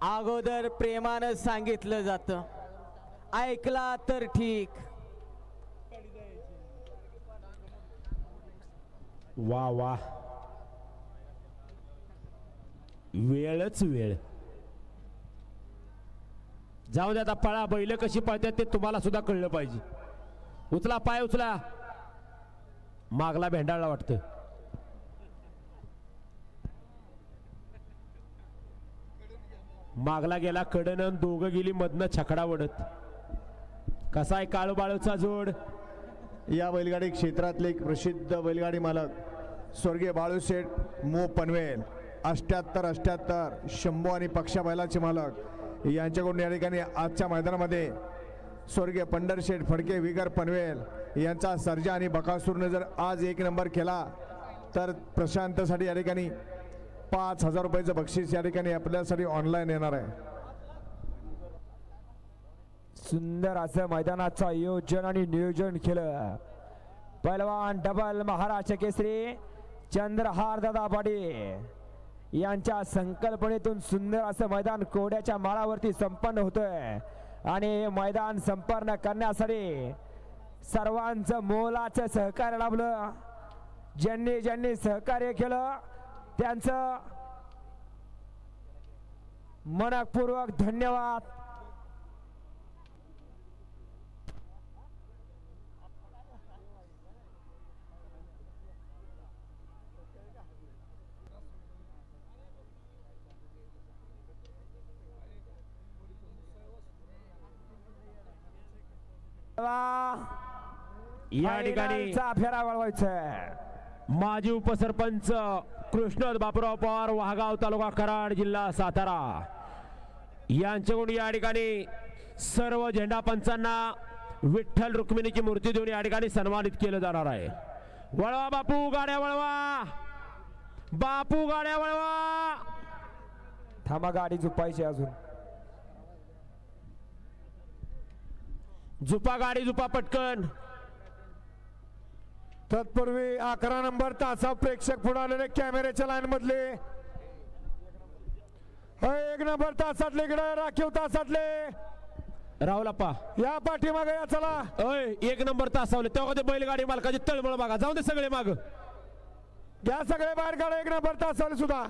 अगोदर प्रेमानं सांगितलं जातं. ऐकला तर ठीक. वा वा. वेळच वेळ. जाऊ दे आता पळा. बैल कशी पळतात ते तुम्हाला सुद्धा कळलं पाहिजे. उचला पाय उचला. मागला भेंडाळला वाटतं. मागला गेला कडनं दोघं गेली मधनं छकडा वडत कसा आहे काळूबाळूचा जोड? या बैलगाडी क्षेत्रातले एक प्रसिद्ध बैलगाडी मालक स्वर्गीय बाळूशेठ मो. पनवेल अष्ट्याहत्तर अष्ट्याहत्तर शंभू आणि पक्षा बैलाचे मालक. यांच्याकडून या ठिकाणी आजच्या मैदानामध्ये स्वर्गीय पंढरशेठ फडके विगर पनवेल यांचा सर्जा आणि बकासूरने जर आज एक नंबर केला तर प्रशांतसाठी या ठिकाणी पाच हजार रुपयाचं बक्षीस या ठिकाणी आपल्यासाठी ऑनलाईन येणार आहे. सुंदर असं मैदानाचं आयोजन आणि नियोजन केलं. पैलवान डबल महाराष्ट्र केसरी चंद्रहार दादा पाटील यांच्या संकल्पनेतून सुंदर असं मैदान कोड्याच्या माळावरती संपन्न होतंय. आणि हे मैदान संपन्न करण्यासाठी सर्वांचं मोलाचं सहकार्य लाभलं. ज्यांनी ज्यांनी सहकार्य केलं त्यांचं मनपूर्वक धन्यवाद. या ठिकाणी फेरा वळवायचा माजी उपसरपंच कृष्ण बापूराव पवार वाहगाव तालुका कराड जिल्हा सातारा. यांच्याकडून या ठिकाणी सर्व झेंडा पंचांना विठ्ठल रुक्मिणीची मूर्ती देऊन या ठिकाणी सन्मानित केलं जाणार आहे. वळवा बापू गाड्या वळवा! बापू गाड्या वळवा! थांबा गाडी झुपायची अजून. झुपा गाडी झुपा पटकन. तत्पूर्वी अकरा नंबर तासा प्रेक्षक पुढे आलेले कॅमेऱ्याच्या लाईन मधले. हो, एक नंबर तासातले इकडे राखीव तासातले. राहुलाप्पा या पाठीमागे या चला. अय एक नंबर तासावले. तेव्हा ते बैलगाडी मालकाची तळमळ बघा जाऊ दे सगळे माग. या सगळे बाहेर काढा एक नंबर तासाले सुद्धा.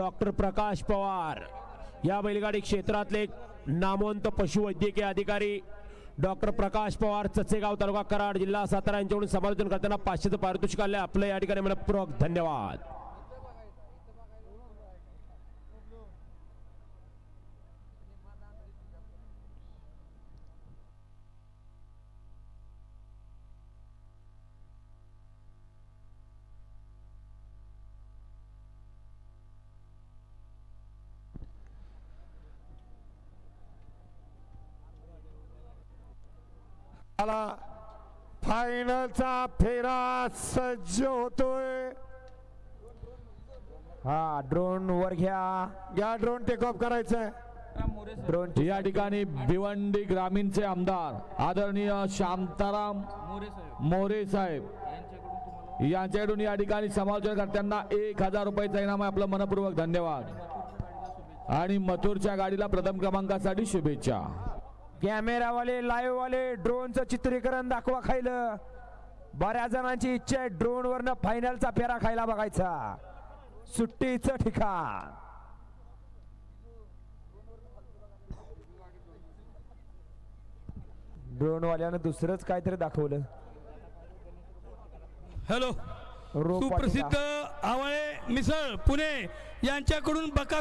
डॉक्टर प्रकाश पवार. या बैलगाडी क्षेत्रातले नामवंत पशुवैद्यकीय अधिकारी डॉक्टर प्रकाश पवार चचेगाव तालुका कराड जिल्हा सातारा यांच्याकडून समालोचन करताना पाचशेचं पारितोषिक आले आपलं या ठिकाणी पूरक धन्यवाद. आला. फायनलचा फेरा सज्ज होतोय. हा ड्रोन वर घ्या. या ड्रोन टेक ऑफ करायचंय. ड्रोन या ठिकाणी भिवंडी ग्रामीणचे आमदार आदरणीय शांताराम मोरे साहेब. यांच्याकडून या ठिकाणी समालोचनकर्त्यांना एक हजार रुपयाचा इनाम आहे. आपलं मनपूर्वक धन्यवाद. आणि मथुरच्या गाडीला प्रथम क्रमांकासाठी शुभेच्छा. कॅमेरावाले लाईव्ह वाले ड्रोनचं चित्रीकरण दाखवा खायलं. बऱ्याच जणांची इच्छा आहे ड्रोन वरनं फायनलचा फेरा खायला बघायचा. सुट्टीचं ठिकाण. ड्रोन वाल्यानं दुसरंच काहीतरी दाखवलं. हॅलो. सुप्रसिद्ध आवळे मिसळ पुणे यांच्याकडून बका